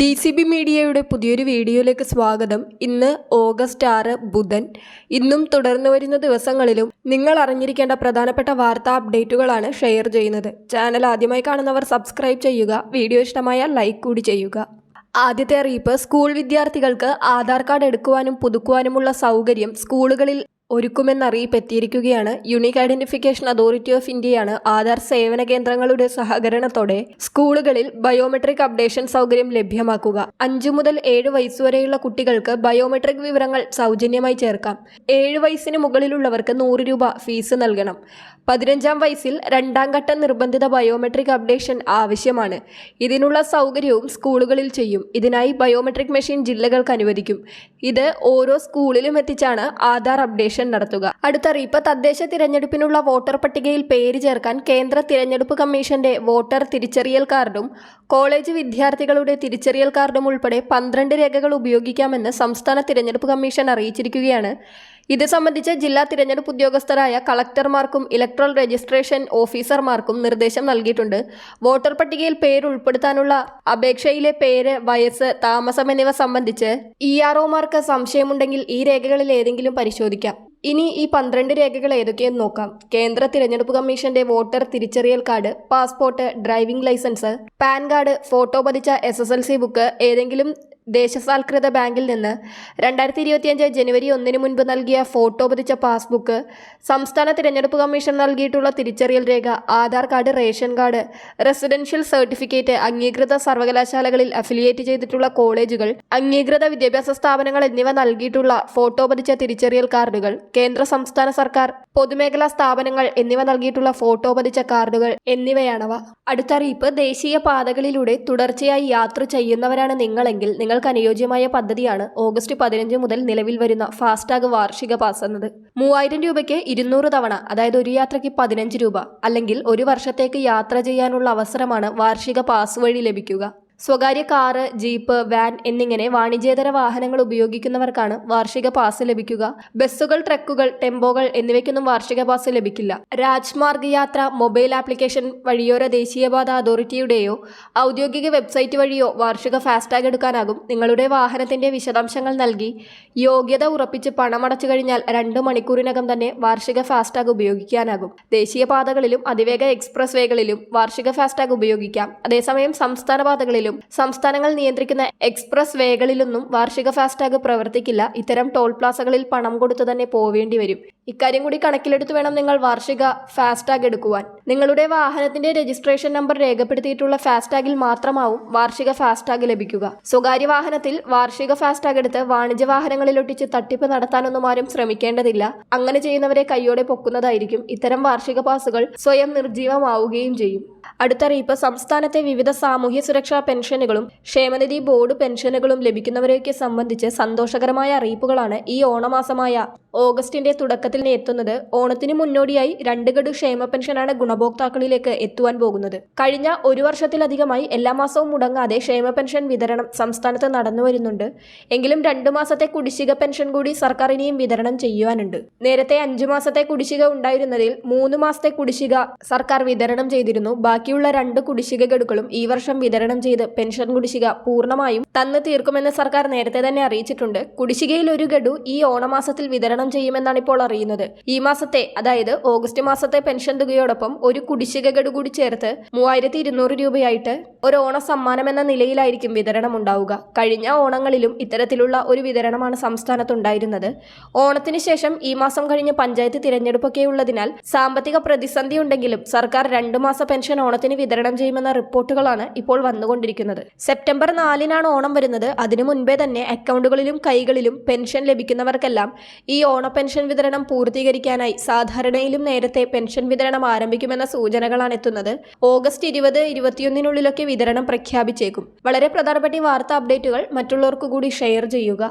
D C B മീഡിയയുടെ പുതിയൊരു വീഡിയോയിലേക്ക് സ്വാഗതം. ഇന്ന് ഓഗസ്റ്റ് ആറ് ബുധൻ. ഇന്നും തുടർന്നു വരുന്ന ദിവസങ്ങളിലും നിങ്ങൾ അറിഞ്ഞിരിക്കേണ്ട പ്രധാനപ്പെട്ട വാർത്താ അപ്ഡേറ്റുകളാണ് ഷെയർ ചെയ്യുന്നത്. ചാനൽ ആദ്യമായി കാണുന്നവർ സബ്സ്ക്രൈബ് ചെയ്യുക വീഡിയോ ഇഷ്ടമായാൽ ലൈക്ക് കൂടി ചെയ്യുക. ആദ്യത്തെ അറിയിപ്പ് സ്കൂൾ വിദ്യാർത്ഥികൾക്ക് ആധാർ കാർഡ് എടുക്കുവാനും പുതുക്കുവാനുമുള്ള സൗകര്യം സ്കൂളുകളിൽ ഒരുക്കുമെന്ന അറിയിപ്പ് എത്തിയിരിക്കുകയാണ് യുണീക്ക് ഐഡന്റിഫിക്കേഷൻ അതോറിറ്റി ഓഫ് ഇന്ത്യയാണ് ആധാർ സേവന കേന്ദ്രങ്ങളുടെ സഹകരണത്തോടെ സ്കൂളുകളിൽ ബയോമെട്രിക് അപ്ഡേഷൻ സൗകര്യം ലഭ്യമാക്കുക. അഞ്ചു മുതൽ ഏഴ് വയസ്സുവരെയുള്ള കുട്ടികൾക്ക് ബയോമെട്രിക് വിവരങ്ങൾ സൗജന്യമായി ചേർക്കാം. ഏഴ് വയസ്സിന് മുകളിലുള്ളവർക്ക് നൂറ് രൂപ ഫീസ് നൽകണം. പതിനഞ്ചാം വയസ്സിൽ രണ്ടാം ഘട്ട നിർബന്ധിത ബയോമെട്രിക് അപ്ഡേഷൻ ആവശ്യമാണ്. ഇതിനുള്ള സൗകര്യവും സ്കൂളുകളിൽ ചെയ്യും. ഇതിനായി ബയോമെട്രിക് മെഷീൻ ജില്ലകൾക്ക് അനുവദിക്കും. ഇത് ഓരോ സ്കൂളിലും എത്തിച്ചാണ് ആധാർ അപ്ഡേഷൻ നടത്തുക. അടുത്ത അറിയിപ്പ് തദ്ദേശ തിരഞ്ഞെടുപ്പിനുള്ള വോട്ടർ പട്ടികയിൽ പേര് ചേർക്കാൻ കേന്ദ്ര തിരഞ്ഞെടുപ്പ് കമ്മീഷന്റെ വോട്ടർ തിരിച്ചറിയൽ കാർഡും കോളേജ് വിദ്യാർത്ഥികളുടെ തിരിച്ചറിയൽ കാർഡും ഉൾപ്പെടെ പന്ത്രണ്ട് രേഖകൾ ഉപയോഗിക്കാമെന്ന് സംസ്ഥാന തിരഞ്ഞെടുപ്പ് കമ്മീഷൻ അറിയിച്ചിരിക്കുകയാണ്. ഇത് സംബന്ധിച്ച് ജില്ലാ തിരഞ്ഞെടുപ്പ് ഉദ്യോഗസ്ഥരായ കളക്ടർമാർക്കും ഇലക്ട്രൽ രജിസ്ട്രേഷൻ ഓഫീസർമാർക്കും നിർദ്ദേശം നൽകിയിട്ടുണ്ട്. വോട്ടർ പട്ടികയിൽ പേര് ഉൾപ്പെടുത്താനുള്ള അപേക്ഷയിലെ പേര് വയസ്സ് താമസം എന്നിവ സംബന്ധിച്ച് ഇ ആർ ഒമാർക്ക് സംശയമുണ്ടെങ്കിൽ ഈ രേഖകളിൽ ഏതെങ്കിലും പരിശോധിക്കാം. ഇനി ഈ പന്ത്രണ്ട് രേഖകൾ ഏതൊക്കെയെന്ന് നോക്കാം. കേന്ദ്ര തിരഞ്ഞെടുപ്പ് കമ്മീഷന്റെ വോട്ടർ തിരിച്ചറിയൽ card passport driving licence PAN card photo പതിച്ച S S L C book ഏതെങ്കിലും ദേശസാൽകൃത ബാങ്കിൽ നിന്ന് രണ്ടായിരത്തി ഇരുപത്തിയഞ്ച് ജനുവരി ഒന്നിന് മുൻപ് നൽകിയ ഫോട്ടോ പതിച്ച പാസ്ബുക്ക് സംസ്ഥാന തിരഞ്ഞെടുപ്പ് കമ്മീഷൻ നൽകിയിട്ടുള്ള തിരിച്ചറിയൽ രേഖ Aadhaar card ration card residential certificate അംഗീകൃത സർവകലാശാലകളിൽ അഫിലിയേറ്റ് ചെയ്തിട്ടുള്ള കോളേജുകൾ അംഗീകൃത വിദ്യാഭ്യാസ സ്ഥാപനങ്ങൾ എന്നിവ നൽകിയിട്ടുള്ള ഫോട്ടോ പതിച്ച തിരിച്ചറിയൽ കാർഡുകൾ കേന്ദ്ര സംസ്ഥാന സർക്കാർ പൊതുമേഖലാ സ്ഥാപനങ്ങൾ എന്നിവ നൽകിയിട്ടുള്ള ഫോട്ടോ പതിച്ച കാർഡുകൾ എന്നിവയാണവ. അടുത്തറിയിപ്പ് ദേശീയ പാതകളിലൂടെ തുടർച്ചയായി യാത്ര ചെയ്യുന്നവരാണ് നിങ്ങളെങ്കിൽ നിങ്ങൾക്ക് അനുയോജ്യമായ പദ്ധതിയാണ് ഓഗസ്റ്റ് പതിനഞ്ച് മുതൽ നിലവിൽ വരുന്ന ഫാസ്ടാഗ് വാർഷിക പാസ് എന്നത്. മൂവായിരം രൂപയ്ക്ക് ഇരുന്നൂറ് തവണ അതായത് ഒരു യാത്രയ്ക്ക് പതിനഞ്ച് രൂപ അല്ലെങ്കിൽ ഒരു വർഷത്തേക്ക് യാത്ര ചെയ്യാനുള്ള അവസരമാണ് വാർഷിക പാസ് വഴി ലഭിക്കുക. സ്വകാര്യ കാറ് ജീപ്പ് വാൻ എന്നിങ്ങനെ വാണിജ്യേതര വാഹനങ്ങൾ ഉപയോഗിക്കുന്നവർക്കാണ് വാർഷിക പാസ് ലഭിക്കുക. ബസ്സുകൾ ട്രക്കുകൾ ടെമ്പോകൾ എന്നിവയ്ക്കൊന്നും വാർഷിക പാസ് ലഭിക്കില്ല. രാജ്മാർഗ് യാത്ര മൊബൈൽ ആപ്ലിക്കേഷൻ വഴിയോര ദേശീയപാത അതോറിറ്റിയുടെയോ ഔദ്യോഗിക വെബ്സൈറ്റ് വഴിയോ വാർഷിക ഫാസ്ടാഗ് എടുക്കാനാകും നിങ്ങളുടെ വാഹനത്തിന്റെ വിശദാംശങ്ങൾ നൽകി. യോഗ്യത ഉറപ്പിച്ച് പണമടച്ചു കഴിഞ്ഞാൽ രണ്ട് മണിക്കൂറിനകം തന്നെ വാർഷിക ഫാസ്ടാഗ് ഉപയോഗിക്കാനാകും. ദേശീയപാതകളിലും അതിവേഗ എക്സ്പ്രസ് വേകളിലും വാർഷിക ഫാസ്ടാഗ് ഉപയോഗിക്കാം. അതേസമയം സംസ്ഥാന പാതകളിലും സംസ്ഥാനങ്ങൾ നിയന്ത്രിക്കുന്ന എക്സ്പ്രസ് വേകളിലൊന്നും വാർഷിക ഫാസ്ടാഗ് പ്രവർത്തിക്കില്ല. ഇത്തരം ടോൾ പ്ലാസകളിൽ പണം കൊടുത്തു തന്നെ പോവേണ്ടി വരും. ഇക്കാര്യം കൂടി കണക്കിലെടുത്ത് വേണം നിങ്ങൾ വാർഷിക ഫാസ്ടാഗ് എടുക്കുവാൻ. നിങ്ങളുടെ വാഹനത്തിന്റെ രജിസ്ട്രേഷൻ നമ്പർ രേഖപ്പെടുത്തിയിട്ടുള്ള ഫാസ്ടാഗിൽ മാത്രമാവും വാർഷിക ഫാസ്ടാഗ് ലഭിക്കുക. സ്വകാര്യ വാഹനത്തിൽ വാർഷിക ഫാസ്ടാഗ് എടുത്ത് വാണിജ്യ വാഹനങ്ങളിൽ ഒട്ടിച്ച് തട്ടിപ്പ് നടത്താനൊന്നും ആരും ശ്രമിക്കേണ്ടതില്ല. അങ്ങനെ ചെയ്യുന്നവരെ കൈയോടെ പൊക്കുന്നതായിരിക്കും. ഇത്തരം വാർഷിക പാസുകൾ സ്വയം നിർജീവമാവുകയും ചെയ്യും. അടുത്തറിയിപ്പ്. സംസ്ഥാനത്തെ വിവിധ സാമൂഹ്യ സുരക്ഷാ പെൻഷനുകളും ക്ഷേമനിധി ബോർഡ് പെൻഷനുകളും ലഭിക്കുന്നവരെയൊക്കെ സംബന്ധിച്ച് സന്തോഷകരമായ അറിയിപ്പുകളാണ് ഈ ഓണമാസമായ ഓഗസ്റ്റിന്റെ തുടക്കത്തിൽ എത്തുന്നത്. ഓണത്തിന് മുന്നോടിയായി രണ്ട് ഗഡു ക്ഷേമ പെൻഷനാണ് ഗുണഭോക്താക്കളിലേക്ക് എത്തുവാൻ പോകുന്നത്. കഴിഞ്ഞ ഒരു വർഷത്തിലധികമായി എല്ലാ മാസവും മുടങ്ങാതെ ക്ഷേമ പെൻഷൻ വിതരണം സംസ്ഥാനത്ത് നടന്നു വരുന്നുണ്ട്. എങ്കിലും രണ്ടു മാസത്തെ കുടിശ്ശിക പെൻഷൻ കൂടി സർക്കാർ ഇനിയും വിതരണം ചെയ്യുവാനുണ്ട്. നേരത്തെ അഞ്ചു മാസത്തെ കുടിശ്ശിക ഉണ്ടായിരുന്നതിൽ മൂന്ന് മാസത്തെ കുടിശ്ശിക സർക്കാർ വിതരണം ചെയ്തിരുന്നു. ബാക്കിയുള്ള രണ്ട് കുടിശ്ശിക ഗഡുക്കളും ഈ വർഷം വിതരണം ചെയ്ത് പെൻഷൻ കുടിശ്ശിക പൂർണമായും തന്നു തീർക്കുമെന്ന് സർക്കാർ നേരത്തെ തന്നെ അറിയിച്ചിട്ടുണ്ട്. കുടിശ്ശികയിൽ ഒരു ഗഡു ഈ ഓണമാസത്തിൽ വിതരണം ചെയ്യുമെന്നാണ് ഇപ്പോൾ അറിയുന്നത്. ഈ മാസത്തെ അതായത് ഓഗസ്റ്റ് മാസത്തെ പെൻഷൻ തുകയോടൊപ്പം ഒരു കുടിശ്ശിക ഗഡു കൂടി ചേർത്ത് മൂവായിരത്തി ഇരുന്നൂറ് രൂപയായിട്ട് ഒരു ഓണ സമ്മാനം എന്ന നിലയിലായിരിക്കും വിതരണം ഉണ്ടാവുക കഴിഞ്ഞ ഓണങ്ങളിലും ഇത്തരത്തിലുള്ള ഒരു വിതരണമാണ് സംസ്ഥാനത്തുണ്ടായിരുന്നത്. ഓണത്തിന് ശേഷം ഈ മാസം കഴിഞ്ഞ് പഞ്ചായത്ത് തിരഞ്ഞെടുപ്പൊക്കെ ഉള്ളതിനാൽ സാമ്പത്തിക പ്രതിസന്ധി ഉണ്ടെങ്കിലും സർക്കാർ രണ്ടു മാസ പെൻഷൻ ഓണത്തിന് വിതരണം ചെയ്യുമെന്ന റിപ്പോർട്ടുകളാണ് ഇപ്പോൾ വന്നുകൊണ്ടിരിക്കുന്നത്. സെപ്റ്റംബർ നാലിനാണ് ഓണം വരുന്നത്. അതിനു മുൻപേ തന്നെ അക്കൗണ്ടുകളിലും കൈകളിലും പെൻഷൻ ലഭിക്കുന്നവർക്കെല്ലാം ഈ ഓണ പെൻഷൻ വിതരണം പൂർത്തീകരിക്കാനായി സാധാരണയിലും നേരത്തെ പെൻഷൻ വിതരണം ആരംഭിക്കുമെന്ന സൂചനകളാണ് എത്തുന്നത്. ഓഗസ്റ്റ് ഇരുപത് ഇരുപത്തിയൊന്നിനുള്ളിലൊക്കെ വിതരണം പ്രഖ്യാപിച്ചേക്കും. വളരെ പ്രധാനപ്പെട്ട വാർത്താ അപ്ഡേറ്റുകൾ മറ്റുള്ളവർക്കു കൂടി ഷെയർ ചെയ്യുക.